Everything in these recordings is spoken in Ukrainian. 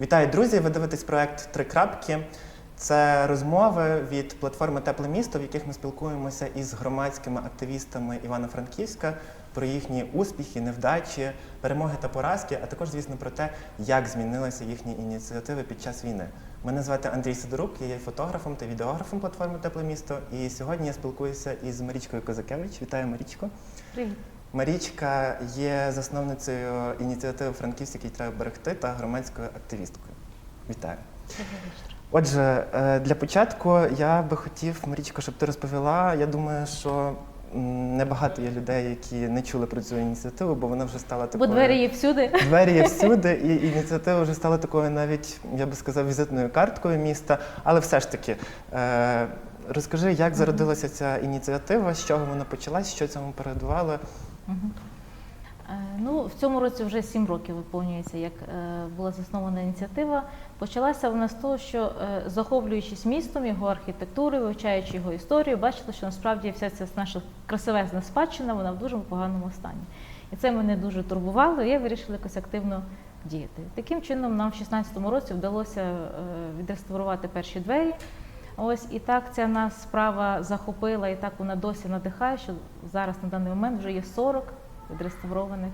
Вітаю, друзі! Ви дивитесь проект Три крапки. Це розмови від платформи Тепле місто, в яких ми спілкуємося із громадськими активістами Івано-Франківська про їхні успіхи, невдачі, перемоги та поразки, а також, звісно, про те, як змінилися їхні ініціативи під час війни. Мене звати Андрій Сидорук, я є фотографом та відеографом платформи Тепле місто. І сьогодні я спілкуюся із Марічкою Козакевич. Вітаю, Марічко. Привіт. Марічка є засновницею ініціативи Франківськ, який треба берегти, та громадською активісткою. Вітаю. Отже, е, для початку я би хотів, Марічко, щоб ти розповіла. Я думаю, що небагато є людей, які не чули про цю ініціативу, бо вона вже стала Бо такою. двері є всюди. Двері є всюди, і ініціатива вже стала такою навіть, я би сказав, візитною карткою міста. Але все ж таки, е, розкажи, як зародилася ця ініціатива, з чого вона почалась, що цьому передувало. Е, Ну, в цьому році вже сім років виповнюється, як е, була заснована ініціатива. Почалася вона з того, що е, захоплюючись містом, його архітектурою, вивчаючи його історію, бачила, що насправді вся ця наша красивезна спадщина, вона в дуже поганому стані. І це мене дуже турбувало, і я вирішила якось активно діяти. Таким чином, нам в 2016 році вдалося відреставрувати перші двері. Ось і так ця нас справа захопила, і так вона досі надихає, що зараз на даний момент вже є 40 відреставрованих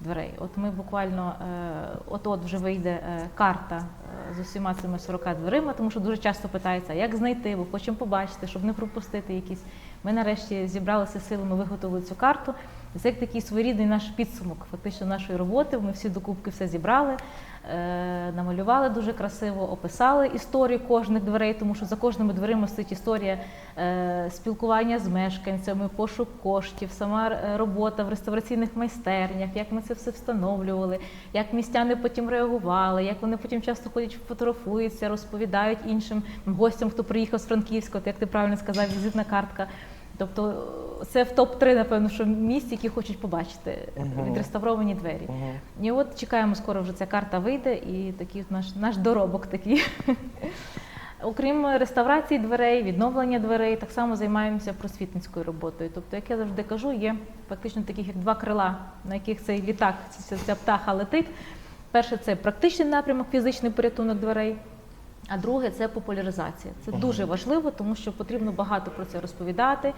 дверей. От ми буквально е, от-от вже вийде е, карта е, з усіма цими 40 дверима, тому що дуже часто питаються, як знайти, бо хочемо побачити, щоб не пропустити якісь. Ми нарешті зібралися силами, виготовили цю карту. Це як такий своєрідний наш підсумок фактично нашої роботи. Ми всі докупки все зібрали, е, намалювали дуже красиво, описали історію кожних дверей, тому що за кожними дверима стоїть історія е, спілкування з мешканцями, пошук коштів, сама е, робота в реставраційних майстернях, як ми це все встановлювали, як містяни потім реагували, як вони потім часто ходять, фотографуються, розповідають іншим гостям, хто приїхав з Франківська, як ти правильно сказав, візитна картка. Тобто це в топ-3, напевно, що місць, які хочуть побачити Мгм. відреставровані двері. Мгм. І от чекаємо, скоро вже ця карта вийде, і такий от наш, наш доробок такий. Окрім реставрації дверей, відновлення дверей, так само займаємося просвітницькою роботою. Тобто, як я завжди кажу, є фактично таких як два крила, на яких цей літак, ця, ця птаха летить. Перше це практичний напрямок, фізичний порятунок дверей. А друге це популяризація. Це дуже важливо, тому що потрібно багато про це розповідати,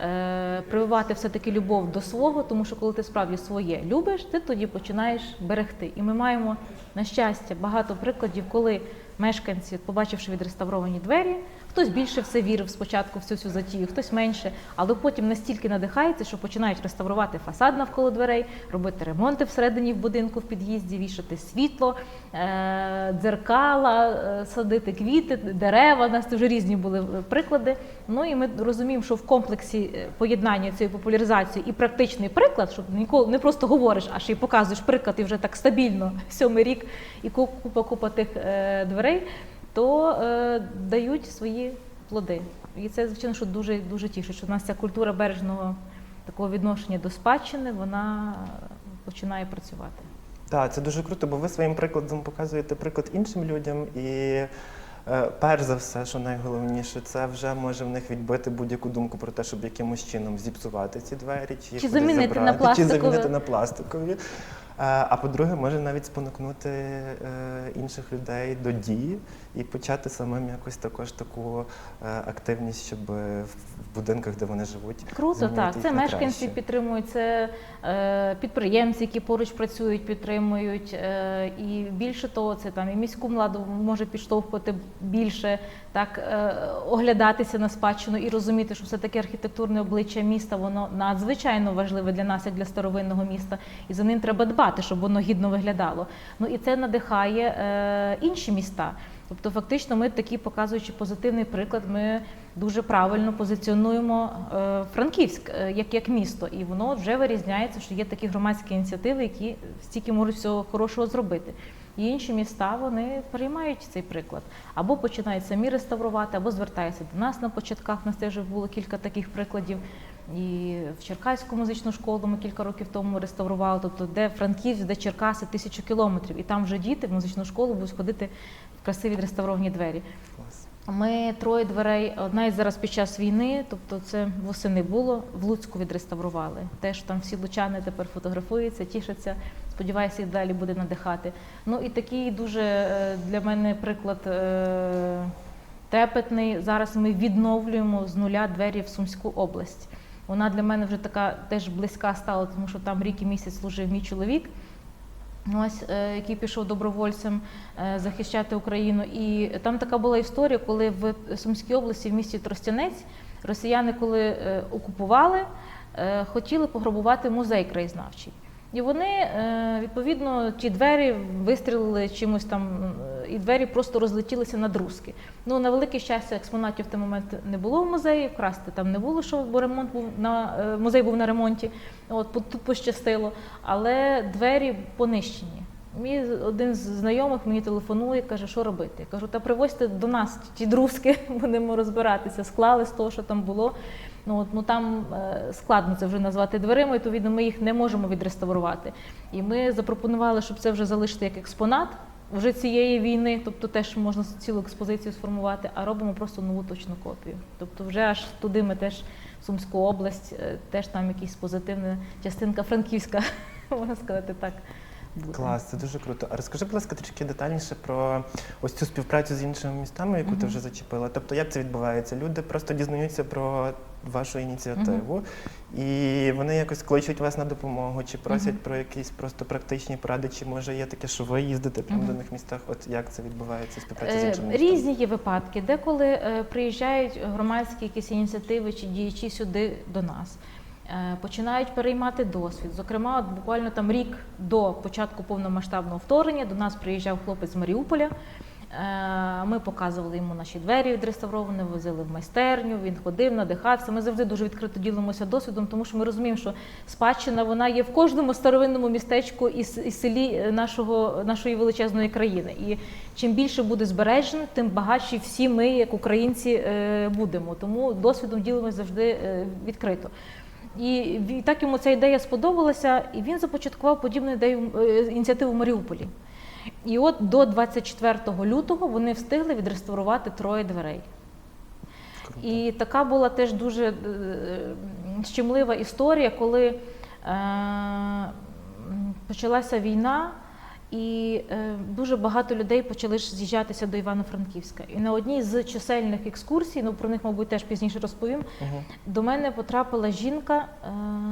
е, прививати все-таки любов до свого, тому що коли ти справді своє любиш, ти тоді починаєш берегти. І ми маємо, на щастя, багато прикладів, коли мешканці, побачивши відреставровані двері, хтось більше в це вірив спочатку в цю всю затію, хтось менше, але потім настільки надихається, що починають реставрувати фасад навколо дверей, робити ремонти всередині в будинку в під'їзді, вішати світло, е, дзеркала, е, садити квіти, дерева. У нас вже різні були приклади. Ну і ми розуміємо, що в комплексі е, поєднання цієї популяризації і практичний приклад, щоб ніколи не просто говориш, а ще й показуєш приклад, і вже так стабільно сьомий рік, і купа купа тих е, дверей, то е, дають свої плоди. І це звичайно, що дуже дуже тішить, що в нас ця культура бережного такого відношення до спадщини, вона починає працювати. Так, це дуже круто, бо ви своїм прикладом показуєте приклад іншим людям і. е, Перш за все, що найголовніше, це вже може в них відбити будь-яку думку про те, щоб якимось чином зіпсувати ці двері, чи, їх замінити на забрати, пластикові. чи замінити на пластикові. Е, А по-друге, може навіть спонукнути е, інших людей до дії і почати самим якось також таку е, активність, щоб в будинках, де вони живуть, Круто, так. Це мешканці краще. підтримують, це підприємці, які поруч працюють, підтримують. І більше того, це там і міську владу може підштовхувати більше, так оглядатися на спадщину і розуміти, що все таки архітектурне обличчя міста воно надзвичайно важливе для нас, як для старовинного міста, і за ним треба дбати, щоб воно гідно виглядало. Ну і це надихає е, інші міста. Тобто, фактично, ми такі, показуючи позитивний приклад, ми дуже правильно позиціонуємо е, Франківськ е, як, як місто, і воно вже вирізняється, що є такі громадські ініціативи, які стільки можуть всього хорошого зробити. І інші міста вони приймають цей приклад або починають самі реставрувати, або звертаються до нас на початках. У нас теж було кілька таких прикладів. І в Черкаську музичну школу ми кілька років тому реставрували, тобто де Франківськ, де Черкаси тисячу кілометрів, і там вже діти в музичну школу будуть ходити в красиві відреставровані двері. Ми троє дверей, одна із зараз під час війни, тобто це восени було, в Луцьку відреставрували. Теж там всі лучани тепер фотографуються, тішаться, Сподіваюся, і далі буде надихати. Ну і такий дуже е, для мене приклад е, трепетний. Зараз ми відновлюємо з нуля двері в Сумську область. Вона для мене вже така теж близька стала, тому що там рік і місяць служив мій чоловік. Ось е, який пішов добровольцем е, захищати Україну. І там така була історія, коли в Сумській області, в місті Тростянець, росіяни, коли е, окупували, хотіли пограбувати музей краєзнавчий. І вони відповідно ті двері вистрілили чимось там, і двері просто розлетілися на друзки. Ну на велике щастя, експонатів в той момент не було в музеї, вкрасти там не було, що бо ремонт був на е, музей був на ремонті. От тут пощастило, але двері понищені. Мій один з знайомих мені телефонує, каже, що робити. Я кажу, та привозьте до нас ті друзки, будемо розбиратися. Склали з того, що там було. Ну, от, ну там е, складно це вже назвати дверима, і відповідно ми їх не можемо відреставрувати. І ми запропонували, щоб це вже залишити як експонат вже цієї війни, тобто теж можна цілу експозицію сформувати, а робимо просто нову точну копію. Тобто, вже аж туди ми теж Сумську область, е, теж там якісь позитивна частинка франківська, можна сказати так. Буде. Клас, це дуже круто. А розкажи, будь ласка, трішки детальніше про ось цю співпрацю з іншими містами, яку ти вже зачепила. Тобто, як це відбувається? Люди просто дізнаються про вашу ініціативу, і вони якось кличуть вас на допомогу, чи просять Мгм. про якісь просто практичні поради, чи може є таке, що ви їздите прямо Мгм. до них містах? От як це відбувається співпраця з Е, іншими містами? Різні є випадки, деколи е, приїжджають громадські якісь ініціативи чи діячі сюди до нас. Е, Починають переймати досвід. Зокрема, от буквально там рік до початку повномасштабного вторгнення до нас приїжджав хлопець з Маріуполя. Е, Ми показували йому наші двері відреставровані, возили в майстерню. Він ходив, надихався. Ми завжди дуже відкрито ділимося досвідом, тому що ми розуміємо, що спадщина вона є в кожному старовинному містечку і селі е, нашого нашої величезної країни. І чим більше буде збережено, тим багатші всі ми, як українці, будемо. Тому досвідом ділимося завжди відкрито. І і так йому ця ідея сподобалася, і він започаткував подібну ідею е, ініціативу в Маріуполі. І от до 24 лютого вони встигли відреставрувати троє дверей. Круто. І така була теж дуже е, щемлива історія, коли е, почалася війна, і е, дуже багато людей почали ж з'їжджатися до Івано-Франківська. І на одній з чисельних екскурсій, ну про них, мабуть, теж пізніше розповім, Мгм. до мене потрапила жінка е,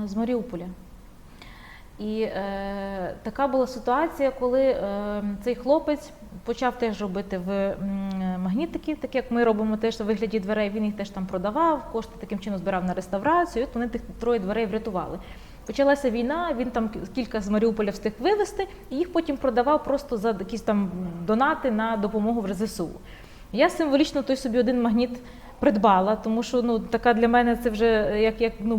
з Маріуполя. І е, така була ситуація, коли е, цей хлопець почав теж робити в м, магнітики, так як ми робимо теж у вигляді дверей. Він їх теж там продавав, кошти таким чином збирав на реставрацію. і От вони тих троє дверей врятували. Почалася війна, він там кілька з Маріуполя встиг вивезти, і їх потім продавав просто за якісь там донати на допомогу в РЗСУ. Я символічно той собі один магніт придбала, тому що ну така для мене це вже як, як ну,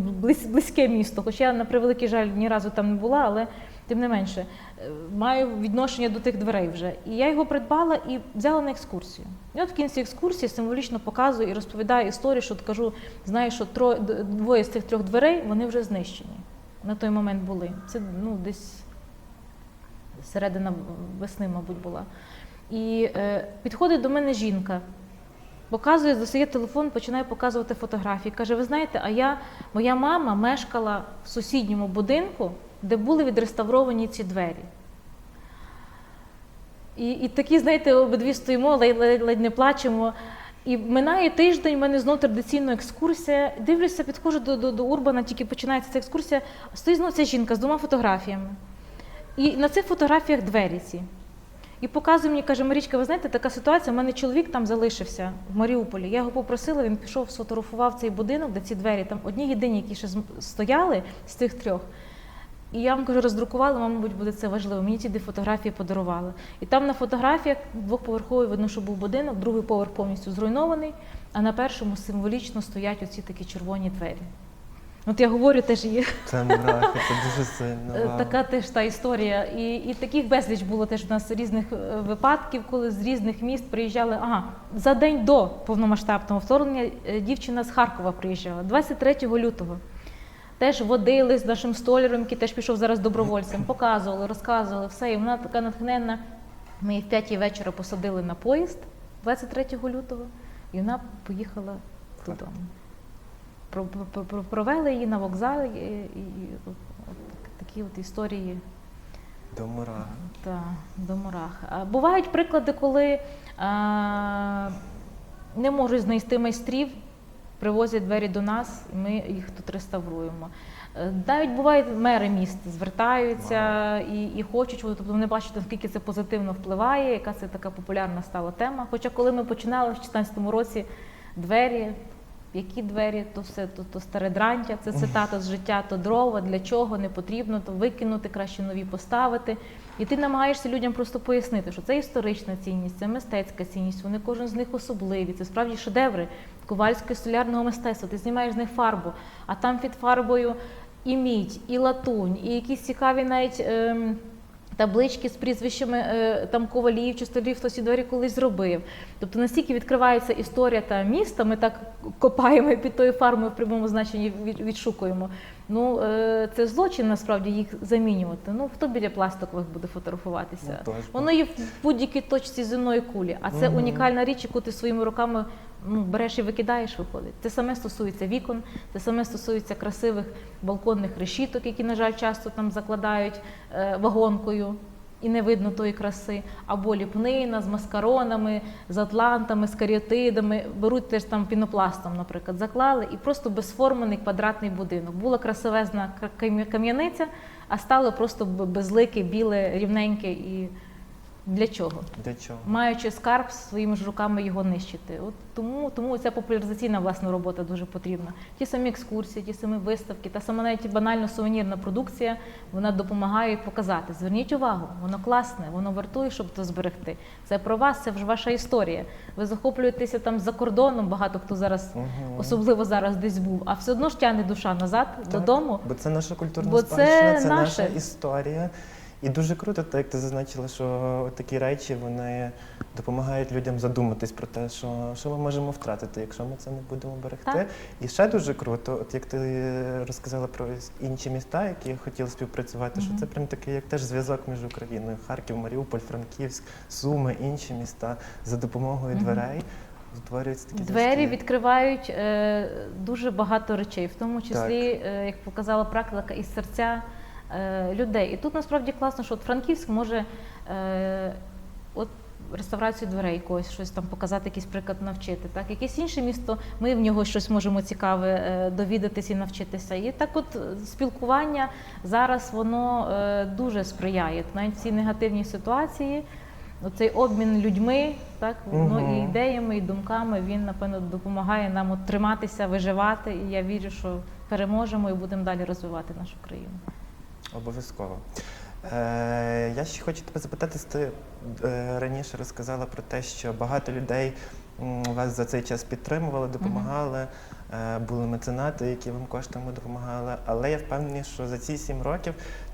близьке місто. Хоча я на превеликий жаль ні разу там не була, але тим не менше е, маю відношення до тих дверей вже. І я його придбала і взяла на екскурсію. І от в кінці екскурсії символічно показую і розповідаю історію, що кажу, знаєш, що троє двоє з цих трьох дверей вони вже знищені. На той момент були. Це ну десь середина весни, мабуть, була. І е, підходить до мене жінка, показує, достає телефон, починає показувати фотографії. Каже: ви знаєте, а я, моя мама мешкала в сусідньому будинку, де були відреставровані ці двері. І, і такі, знаєте, обидві стоїмо, ледь, ледь, ледь не плачемо. І минає тиждень, в мене знову традиційна екскурсія. Дивлюся, підходжу до, до, до Урбана, тільки починається ця екскурсія. Стоїть знову ця жінка з двома фотографіями. І на цих фотографіях двері ці. І показує мені, каже, Марічка, ви знаєте, така ситуація, у мене чоловік там залишився в Маріуполі. Я його попросила, він пішов, сфотографував цей будинок, де ці двері, там одні єдині, які ще стояли з тих трьох. І я вам кажу, роздрукувала, вам, мабуть, буде це важливо. Мені дві фотографії подарували. І там на фотографіях двохповерховий видно, що був будинок, другий поверх повністю зруйнований, а на першому символічно стоять оці такі червоні двері. От я говорю, теж є Це мурахи, це дуже сильно. Е. Така теж та історія. І, і таких безліч було теж у нас різних е, випадків, коли з різних міст приїжджали. Ага, за день до повномасштабного вторгнення е, дівчина з Харкова приїжджала, 23 лютого. Теж водили з нашим столяром, який теж пішов зараз добровольцем, показували, розказували все. І вона така натхненна. Ми її в п'ятій вечора посадили на поїзд 23 лютого, і вона поїхала додому. Про- про- про- Провели її на вокзалі, і, і такі от історії До мурах. Та, до мурах. А Бувають приклади, коли а, не можуть знайти майстрів, привозять двері до нас, і ми їх тут реставруємо. Е, Навіть бувають мери міст звертаються і, і хочуть, тобто вони бачать, наскільки це позитивно впливає, яка це така популярна стала тема. Хоча коли ми починали в 2016 році двері, які двері, то все, то, то старе дрантя, це цитата з життя, то дрова, для чого не потрібно, то викинути, краще нові поставити. І ти намагаєшся людям просто пояснити, що це історична цінність, це мистецька цінність, вони кожен з них особливі, це справді шедеври ковальського солярного мистецтва. Ти знімаєш з них фарбу, а там під фарбою і мідь, і латунь, і якісь цікаві навіть. Е Таблички з прізвищами е, там ковалів чи столів, хтось ці двері колись зробив. Тобто настільки відкривається історія та міста, ми так копаємо під тою фармою в прямому значенні відшукуємо. Ну е, це злочин насправді їх замінювати. Ну хто біля пластикових буде фотографуватися? Ну. Воно є в будь-якій точці земної кулі, а це угу. унікальна річ, яку ти своїми руками ну, береш і викидаєш, виходить. Це саме стосується вікон, це саме стосується красивих балконних решіток, які, на жаль, часто там закладають е, вагонкою. І не видно тої краси, або ліпнина з маскаронами, з атлантами, з каріотидами. Беруть теж там пінопластом, наприклад, заклали, і просто безформений квадратний будинок. Була красивезна ка- кам'яниця, а стало просто безлике, біле, рівненьке. І для чого? Для чого? Маючи скарб, своїми ж руками його нищити. От тому, тому ця популяризаційна власна робота дуже потрібна. Ті самі екскурсії, ті самі виставки, та сама навіть і банальна сувенірна продукція, вона допомагає показати. Зверніть увагу, воно класне, воно вартує, щоб це зберегти. Це про вас, це вже ваша історія. Ви захоплюєтеся там за кордоном, багато хто зараз, Мгм. особливо зараз десь був, а все одно ж тягне душа назад додому. Бо це наша культурна Бо спадщина, це наше. наша історія. І дуже круто, так як ти зазначила, що такі речі вони допомагають людям задуматись про те, що, що ми можемо втратити, якщо ми це не будемо берегти. Так. І ще дуже круто, от як ти розказала про інші міста, які хотіли співпрацювати, що це прям такий як теж зв'язок між Україною, Харків, Маріуполь, Франківськ, Суми, інші міста за допомогою Мгм. дверей. Створюються такі Двері зв'язки. відкривають е, дуже багато речей, в тому числі, е, як показала практика, і серця людей. І тут насправді класно, що от Франківськ може е, от реставрацію дверей якогось щось там показати, якийсь приклад навчити. Так, якесь інше місто, ми в нього щось можемо цікаве е, довідатись і навчитися. І так, от е, спілкування зараз воно е, дуже сприяє навіть в цій негативній ситуації. Оцей обмін людьми, так ну і ідеями, і думками він напевно допомагає нам от триматися, виживати. І я вірю, що переможемо і будемо далі розвивати нашу країну. Обов'язково. Е, я ще хочу тебе запитати, ти е, раніше розказала про те, що багато людей м, вас за цей час підтримували, допомагали, е, були меценати, які вам коштами допомагали. Але я впевнений, що за ці сім років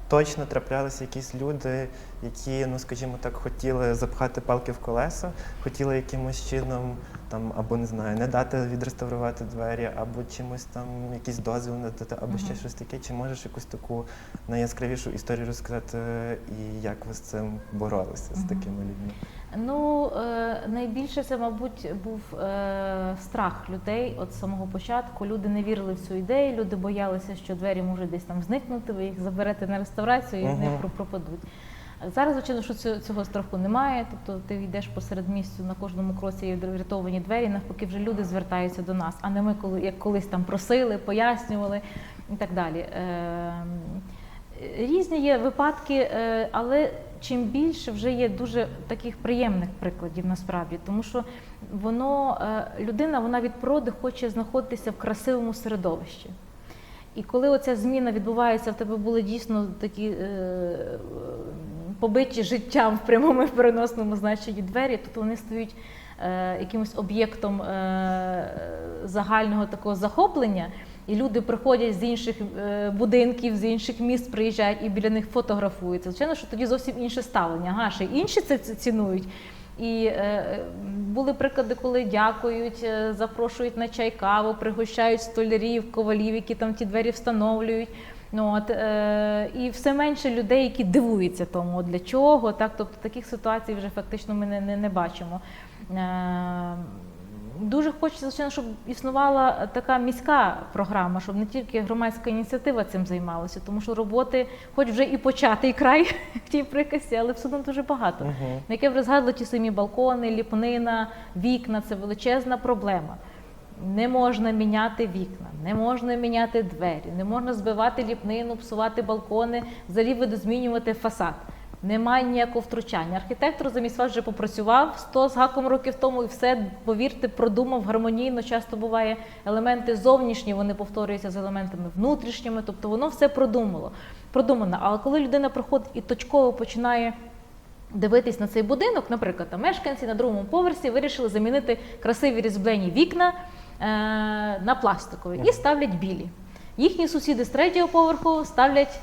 точно траплялися якісь люди, які, ну скажімо так, хотіли запхати палки в колеса, хотіли якимось чином там або не знаю, не дати відреставрувати двері, або чимось там якийсь дозвіл не дати, або ще щось таке. Чи можеш якусь таку найяскравішу історію розказати, і як ви з цим боролися з такими людьми? Ну е, найбільше це, мабуть, був е, страх людей з самого початку. Люди не вірили в цю ідею, люди боялися, що двері можуть десь там зникнути, ви їх заберете на реставрацію і вони про- пропадуть. Зараз, звичайно, що цього, страху немає. Тобто ти йдеш посеред місця на кожному кроці є врятовані двері. Навпаки, вже люди звертаються до нас, а не ми, коли як колись там просили, пояснювали і так далі. Різні є випадки, е, але чим більше вже є дуже таких приємних прикладів насправді, тому що воно е, людина вона від природи хоче знаходитися в красивому середовищі. І коли оця зміна відбувається, в тебе були дійсно такі е, побиті життям в прямому і в переносному значенні двері, то вони стають е, якимось об'єктом е, загального такого захоплення. І люди приходять з інших е, будинків, з інших міст, приїжджають і біля них фотографуються. Звичайно, що тоді зовсім інше ставлення. Ага, ще інші це цінують. І е, були приклади, коли дякують, е, запрошують на чай каву, пригощають столярів, ковалів, які там ті двері встановлюють. Ну, от, е, і все менше людей, які дивуються тому, для чого. Так? Тобто таких ситуацій вже фактично ми не, не, не бачимо. Е, дуже хочеться, звичайно, щоб існувала така міська програма, щоб не тільки громадська ініціатива цим займалася, тому що роботи, хоч вже і початий край в тій приказці, але все одно дуже багато. Мгм. Яке вже згадували ті самі балкони, ліпнина, вікна це величезна проблема. Не можна міняти вікна, не можна міняти двері, не можна збивати ліпнину, псувати балкони, взагалі видозмінювати фасад. Немає ніякого втручання. Архітектор замість вас вже попрацював 100 з гаком років тому і все, повірте, продумав гармонійно. Часто буває елементи зовнішні, вони повторюються з елементами внутрішніми, тобто воно все продумало. продумано. Але коли людина приходить і точково починає дивитись на цей будинок, наприклад, там мешканці на другому поверсі вирішили замінити красиві різьблені вікна е, на пластикові і ставлять білі. Їхні сусіди з третього поверху ставлять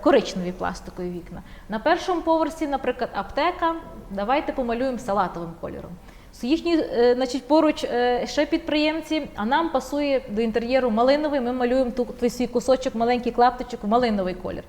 коричневі пластикові вікна. На першому поверсі, наприклад, аптека, давайте помалюємо салатовим кольором. Їхні, е, значить, поруч е, ще підприємці, а нам пасує до інтер'єру малиновий, ми малюємо тут свій кусочок, маленький клаптичок в малиновий колір.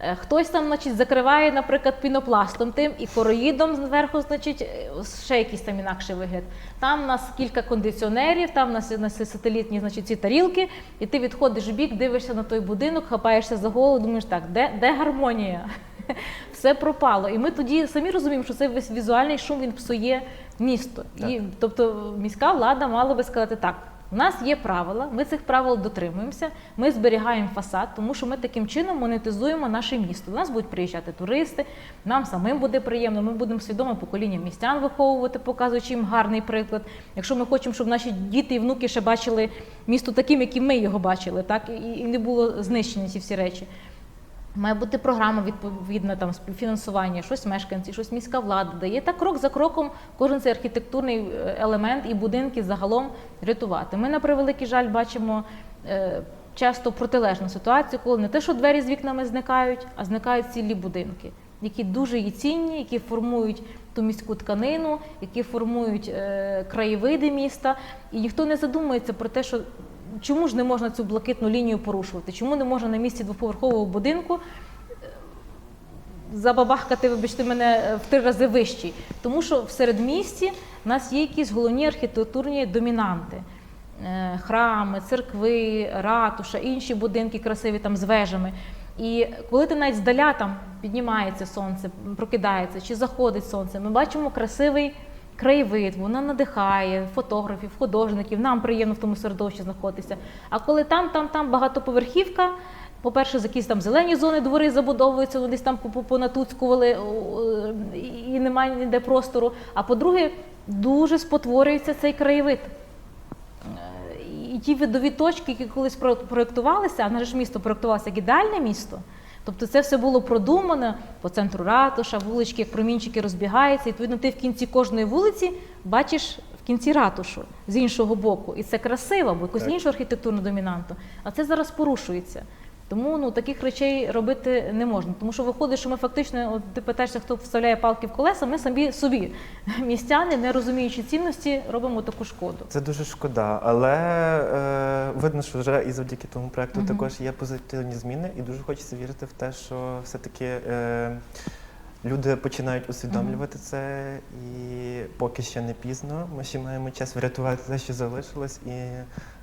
Е, Хтось там, значить, закриває, наприклад, пінопластом тим і короїдом зверху, значить, е, ще якийсь там інакший вигляд. Там у нас кілька кондиціонерів, там у нас, у нас сателітні, значить, ці тарілки, і ти відходиш в бік, дивишся на той будинок, хапаєшся за голову, думаєш, так, де, де гармонія? Все пропало. І ми тоді самі розуміємо, що цей весь візуальний шум він псує місто. І, тобто міська влада мала би сказати так. У нас є правила, ми цих правил дотримуємося, ми зберігаємо фасад, тому що ми таким чином монетизуємо наше місто. До нас будуть приїжджати туристи, нам самим буде приємно, ми будемо свідоме покоління містян виховувати, показуючи їм гарний приклад. Якщо ми хочемо, щоб наші діти і внуки ще бачили місто таким, яким ми його бачили, так і, не було знищені ці всі речі. Має бути програма відповідна там співфінансування, щось мешканці, щось міська влада дає. Так крок за кроком кожен цей архітектурний е, елемент і будинки загалом рятувати. Ми на превеликий жаль бачимо е, часто протилежну ситуацію, коли не те, що двері з вікнами зникають, а зникають цілі будинки, які дуже є цінні, які формують ту міську тканину, які формують е, краєвиди міста, і ніхто не задумується про те, що чому ж не можна цю блакитну лінію порушувати? Чому не можна на місці двоповерхового будинку е, забабахкати, вибачте мене, е, в три рази вищий? Тому що в середмісті в нас є якісь головні архітектурні домінанти. Е, Храми, церкви, ратуша, інші будинки красиві там з вежами. І коли ти навіть здаля там піднімається сонце, прокидається чи заходить сонце, ми бачимо красивий краєвид, вона надихає фотографів, художників, нам приємно в тому середовищі знаходитися. А коли там, там, там багатоповерхівка, по-перше, якісь там зелені зони двори забудовуються, вони десь там по- по- понатуцькували і немає ніде простору. А по-друге, дуже спотворюється цей краєвид. Е, І ті видові точки, які колись про- проєктувалися, а наше ж місто проєктувалося як ідеальне місто. Тобто це все було продумано по центру ратуша, вулички, як промінчики розбігаються. І, відповідно, ти в кінці кожної вулиці бачиш в кінці ратушу з іншого боку. І це красиво, бо якусь іншу архітектурну домінанту. А це зараз порушується. Тому ну таких речей робити не можна. Тому що виходить, що ми фактично, от ти питаєшся, хто вставляє палки в колеса, ми самі собі, містяни, не розуміючи цінності, робимо таку шкоду. Це дуже шкода, але е, видно, що вже і завдяки тому проекту Мгм. також є позитивні зміни, і дуже хочеться вірити в те, що все-таки е, люди починають усвідомлювати це, і поки ще не пізно. Ми ще маємо час врятувати те, що залишилось, і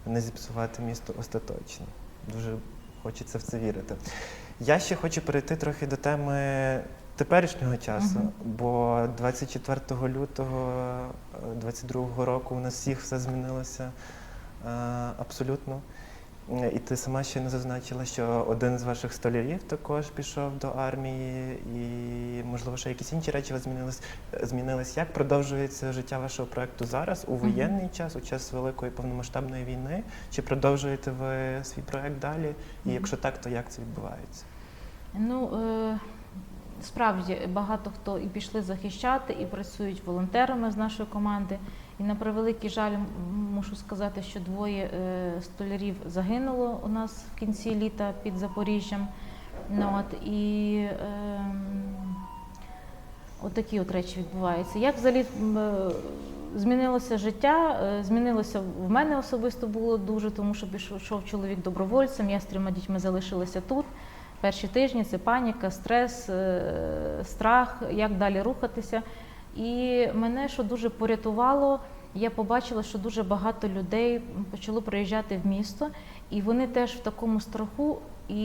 не зіпсувати місто остаточно. Дуже хочеться в це вірити. Я ще хочу перейти трохи до теми теперішнього часу, Мгм. бо 24 лютого 22 року у нас всіх все змінилося е, абсолютно. І ти сама ще не зазначила, що один з ваших столярів також пішов до армії, і можливо ще якісь інші речі вас змінились. змінились. Як продовжується життя вашого проекту зараз у воєнний час, у час великої повномасштабної війни? Чи продовжуєте ви свій проект далі? І якщо так, то як це відбувається? Ну е, справді багато хто і пішли захищати, і працюють волонтерами з нашої команди. І на превеликий жаль, мушу сказати, що двоє е, столярів загинуло у нас в кінці літа під Запоріжжям. Ну, от, і ем, отакі от речі відбуваються. Як взагалі е, змінилося життя? Е, Змінилося в мене особисто було дуже, тому що пішов чоловік добровольцем, я з трьома дітьми залишилася тут. Перші тижні це паніка, стрес, е, страх, як далі рухатися. І мене що дуже порятувало, я побачила, що дуже багато людей почало приїжджати в місто, і вони теж в такому страху, і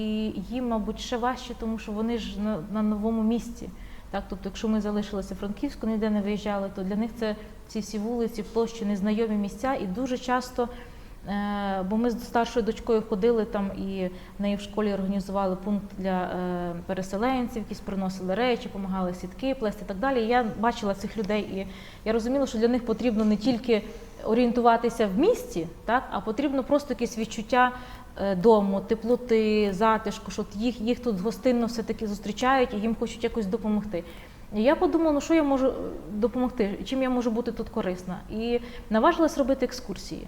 їм, мабуть, ще важче, тому що вони ж на, на новому місці. Так, тобто, якщо ми залишилися в Франківську, ніде не виїжджали, то для них це ці всі вулиці, площі, незнайомі місця, і дуже часто. Е, Бо ми з старшою дочкою ходили там і в неї в школі організували пункт для е, переселенців, якісь приносили речі, допомагали сітки, плести і так далі. І я бачила цих людей, і я розуміла, що для них потрібно не тільки орієнтуватися в місті, так, а потрібно просто якесь відчуття е, дому, теплоти, затишку, що їх, їх тут гостинно все-таки зустрічають і їм хочуть якось допомогти. І я подумала, ну що я можу допомогти, чим я можу бути тут корисна. І наважилась робити екскурсії.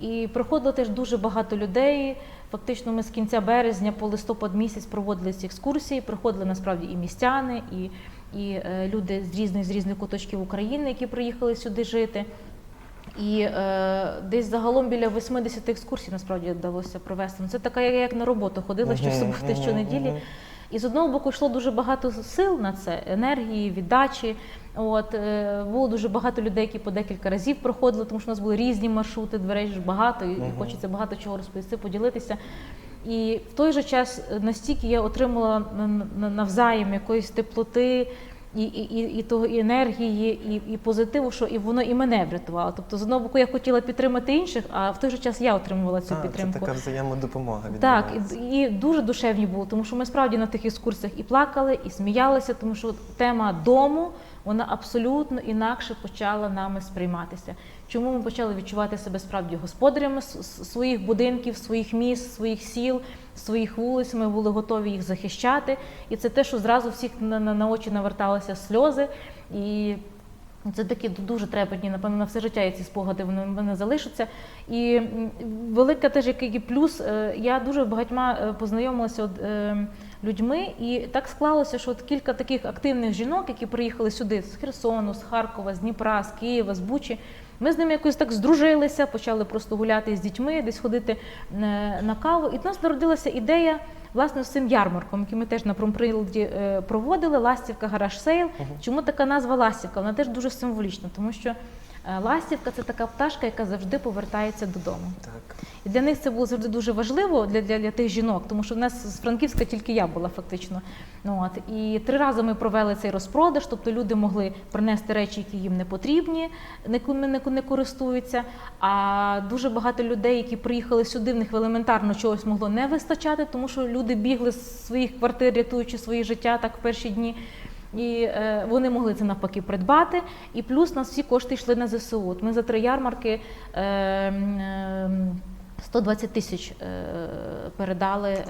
І приходило теж дуже багато людей. Фактично, ми з кінця березня по листопад місяць проводили ці екскурсії. Приходили насправді і містяни, і, і е, люди з різних з різних куточків України, які приїхали сюди жити. І е, десь загалом біля 80 екскурсій насправді вдалося провести. Ну, це така, як я як на роботу ходила Мгм, щосуботи, мгм, щонеділі. І з одного боку йшло дуже багато сил на це, енергії, віддачі. От е, було дуже багато людей, які по декілька разів проходили, тому що у нас були різні маршрути, дверей ж багато, і угу. хочеться багато чого розповісти, поділитися. І в той же час настільки я отримала на- на- навзаєм якоїсь теплоти. І, і, і, і того і енергії, і, і позитиву, що і воно і мене врятувало. Тобто, з одного боку, я хотіла підтримати інших, а в той же час я отримувала цю А, підтримку. Це така взаємодопомога Так, і, і дуже душевні були, тому що ми справді на тих екскурсіях і плакали, і сміялися, тому що тема дому вона абсолютно інакше почала нами сприйматися. Чому ми почали відчувати себе справді господарями своїх будинків, своїх міст, своїх сіл, своїх вулиць? Ми були готові їх захищати. І це те, що зразу всіх на, на, на очі наверталися сльози. І це такі дуже трепетні, напевно, на все життя і ці спогади вони мене залишаться. І велика теж який плюс. е, Я дуже багатьма е, познайомилася от, е, людьми, і так склалося, що от кілька таких активних жінок, які приїхали сюди з Херсону, з Харкова, з Дніпра, з Києва, з Бучі. Ми з ними якось так здружилися, почали просто гуляти з дітьми, десь ходити е, на каву. І в нас народилася ідея власне з цим ярмарком, який ми теж на промприладі е, проводили. Ластівка гараж сейл. Чому така назва ластівка? Вона теж дуже символічна, тому що ластівка це така пташка, яка завжди повертається додому. Так. І для них це було завжди дуже важливо для, для, для тих жінок, тому що в нас з Франківська тільки я була фактично. Ну, от. І три рази ми провели цей розпродаж, тобто люди могли принести речі, які їм не потрібні, не, ку- не, не користуються. А дуже багато людей, які приїхали сюди, в них елементарно чогось могло не вистачати, тому що люди бігли з своїх квартир, рятуючи своє життя так в перші дні. І е, вони могли це навпаки придбати. І плюс нас всі кошти йшли на ЗСУ. От ми за три ярмарки. Е, м, е, 120 тисяч е, передали е,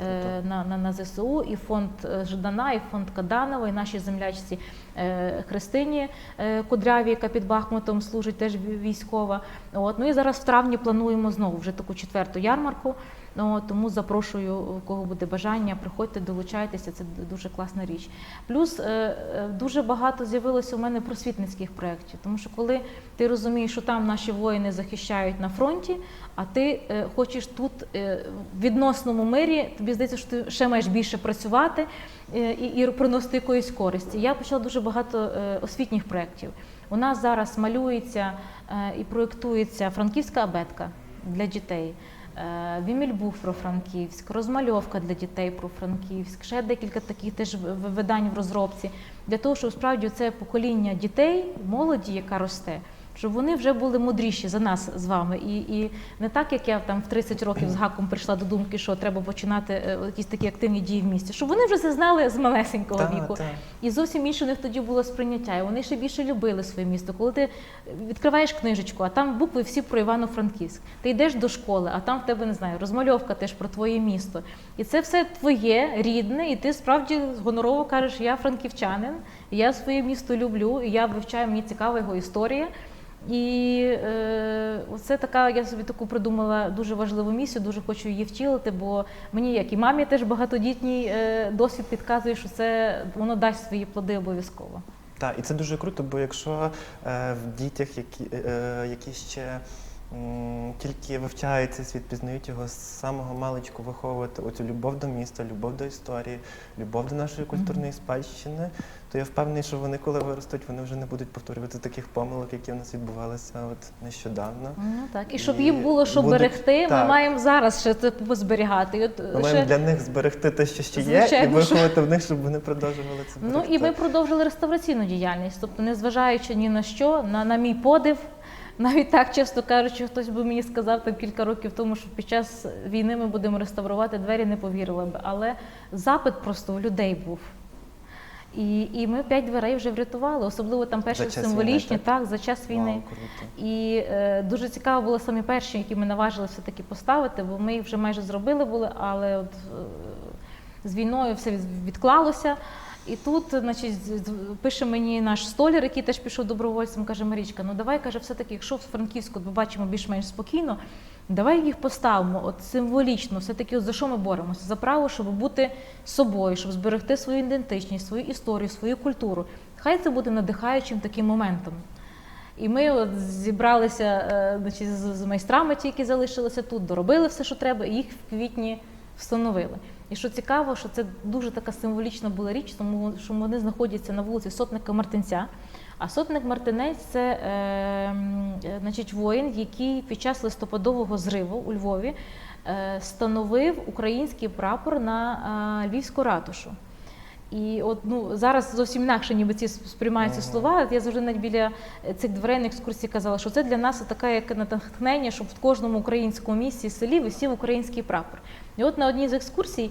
на, на, на ЗСУ і фонд е, Ждана, і фонд Каданова, і нашій землячці е, Христині е, Кудряві, яка під Бахмутом служить, теж військова. От. Ну і зараз в травні плануємо знову вже таку четверту ярмарку. Ну, тому запрошую, у кого буде бажання, приходьте, долучайтеся, це дуже класна річ. Плюс е, е, дуже багато з'явилося у мене просвітницьких проєктів, тому що коли ти розумієш, що там наші воїни захищають на фронті, а ти е, хочеш тут в відносному мирі, тобі здається, що ти ще маєш більше працювати і, і приносити якоїсь користі. Я почала дуже багато освітніх проєктів. У нас зараз малюється і проєктується франківська абетка для дітей. Е, Вімільбух про Франківськ, розмальовка для дітей про Франківськ, ще декілька таких теж видань в розробці, для того, щоб справді це покоління дітей, молоді, яка росте, щоб вони вже були мудріші за нас з вами. І, і не так, як я там в 30 років з гаком прийшла до думки, що треба починати е, якісь такі активні дії в місті, щоб вони вже це знали з малесенького Та, віку. та. І зовсім інше у них тоді було сприйняття. І вони ще більше любили своє місто. Коли ти відкриваєш книжечку, а там букви всі про Івано-Франківськ. Ти йдеш до школи, а там в тебе не знаю, розмальовка теж про твоє місто. І це все твоє, рідне, і ти справді гонорово кажеш, я франківчанин, я своє місто люблю, і я вивчаю, мені цікава його історія. І е, це така, я собі таку придумала дуже важливу місію, дуже хочу її втілити, бо мені, як і мамі, теж багатодітній е, досвід підказує, що це воно дасть свої плоди обов'язково. Так, і це дуже круто, бо якщо е, в дітях, які, е, які ще тільки вивчають цей світ, пізнають його з самого маличку виховувати оцю любов до міста, любов до історії, любов до нашої культурної спадщини, то я впевнений, що вони, коли виростуть, вони вже не будуть повторювати таких помилок, які в нас відбувалися от нещодавно. Ну так, і щоб їм було що будуть- берегти, ми так. маємо зараз ще це позберігати. І от, Ми ще- маємо для них зберегти те, що ще є, і Звичайно, що- виховати в них, щоб вони продовжували це Ну і ми продовжили реставраційну діяльність, тобто, незважаючи ні на що, на, на мій подив, навіть так, чесно кажучи, хтось би мені сказав там кілька років тому, що під час війни ми будемо реставрувати двері, не повірила б. Але запит просто у людей був. І, і ми п'ять дверей вже врятували, особливо там перші символічні, війни, так? так, за час війни. Вау, круто. І е, дуже цікаво було самі перші, які ми наважилися все-таки поставити, бо ми їх вже майже зробили були, але от, е, з війною все відклалося. І тут, значить, пише мені наш столяр, який теж пішов добровольцем, каже Марічка, ну давай каже, все-таки, якщо в Франківську ми бачимо більш-менш спокійно, давай їх поставимо от символічно, все-таки за що ми боремося? За право, щоб бути собою, щоб зберегти свою ідентичність, свою історію, свою культуру. Хай це буде надихаючим таким моментом. І ми от зібралися е, значить, з майстрами, ті, які залишилися тут, доробили все, що треба, і їх в квітні встановили. І що цікаво, що це дуже така символічна була річ, тому що вони знаходяться на вулиці Сотника Мартинця. А сотник Мартинець це е, е, значить, воїн, який під час листопадового зриву у Львові е, становив український прапор на е, Львівську ратушу. І от ну зараз зовсім інакше, ніби ці сприймаються слова. Я завжди навіть біля е, цих дверей на екскурсії казала, що це для нас таке як натхнення, щоб в кожному українському місті селі висів український прапор. І от на одній з екскурсій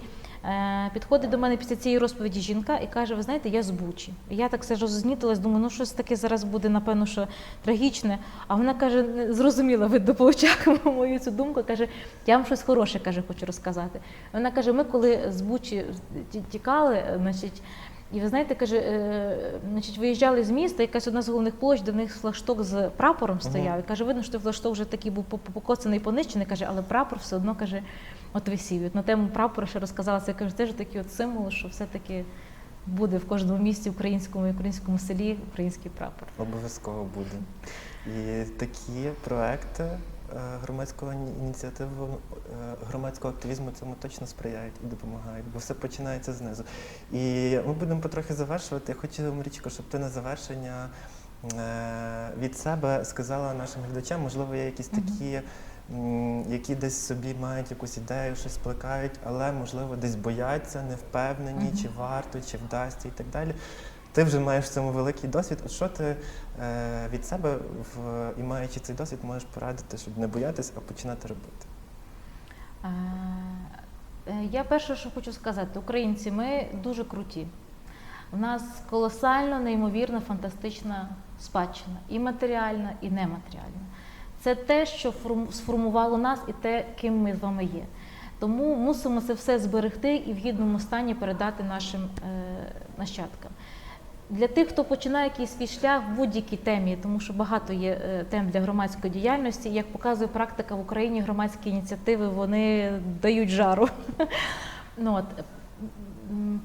підходить до мене після цієї розповіді жінка і каже: Ви знаєте, я з Бучі. Я так все рознітилась, думаю, ну щось таке зараз буде, напевно, що трагічне. А вона каже, зрозуміла по очах мою цю думку. каже, я вам щось хороше каже, хочу розказати. Вона каже: ми коли з Бучі тікали, е, значить. І ви знаєте, каже, е, значить, виїжджали з міста, якась одна з головних площ, де в них флагшток з прапором стояв. І каже, видно, що той флагшток вже такий був по- по- покоцаний, понищений, каже, але прапор все одно каже, от висів. От на тему прапора ще розказала, це каже, теж такий от символ, що все-таки буде в кожному місті українському і українському селі український прапор. Обов'язково буде. І такі проекти е, громадського іні- ініціативу, е, громадського активізму цьому точно сприяють і допомагають, бо все починається знизу. І ми будемо потрохи завершувати. Я хочу, Марічко, щоб ти на завершення е, від себе сказала нашим глядачам, можливо, є якісь такі. Які десь собі мають якусь ідею, щось плекають, але можливо десь бояться, не впевнені, Мгм. чи варто, чи вдасться і так далі. Ти вже маєш в цьому великий досвід. От що ти е, від себе в, і маючи цей досвід, можеш порадити, щоб не боятись, а починати робити? Е, Я перше, що хочу сказати, українці, ми дуже круті. У нас колосально, неймовірна, фантастична спадщина, і матеріальна, і нематеріальна. Це те, що форм- сформувало нас і те, ким ми з вами є. Тому мусимо це все зберегти і в гідному стані передати нашим е, нащадкам. Для тих, хто починає якийсь свій шлях в будь-якій темі, тому що багато є е, тем для громадської діяльності. Як показує практика в Україні, громадські ініціативи вони дають жару. Ну, от,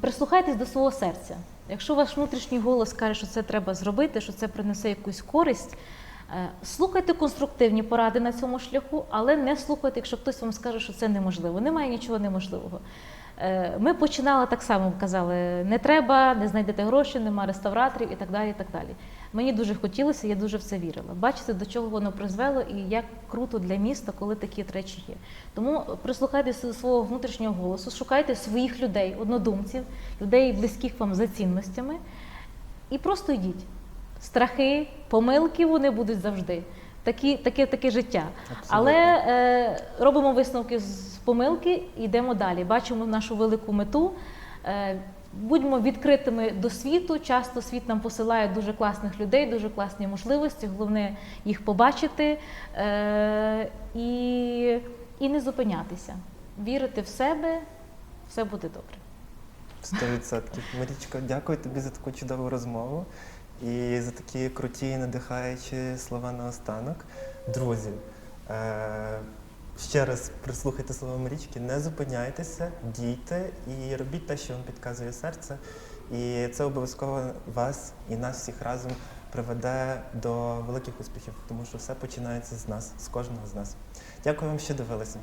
прислухайтесь до свого серця. Якщо ваш внутрішній голос каже, що це треба зробити, що це принесе якусь користь, слухайте конструктивні поради на цьому шляху, але не слухайте, якщо хтось вам скаже, що це неможливо. Немає нічого неможливого. Е, Ми починали так само, казали, не треба, не знайдете гроші, нема реставраторів і так далі. і так далі. Мені дуже хотілося, я дуже в це вірила. Бачите, до чого воно призвело і як круто для міста, коли такі речі є. Тому прислухайтеся до свого внутрішнього голосу, шукайте своїх людей, однодумців, людей, близьких вам за цінностями, і просто йдіть. Страхи, помилки вони будуть завжди. Такі, таке, таке життя. Абсолютно. Але е, робимо висновки з помилки і йдемо далі. Бачимо нашу велику мету. Е, будьмо відкритими до світу. Часто світ нам посилає дуже класних людей, дуже класні можливості. Головне їх побачити е, і, і не зупинятися. Вірити в себе, все буде добре. 100%. Марічко, дякую тобі за таку чудову розмову і за такі круті, надихаючі слова наостанок. Друзі, е- ще раз прислухайте слова Марічки, не зупиняйтеся, дійте і робіть те, що вам підказує серце. І це обов'язково вас і нас всіх разом приведе до великих успіхів, тому що все починається з нас, з кожного з нас. Дякую вам, що дивилися.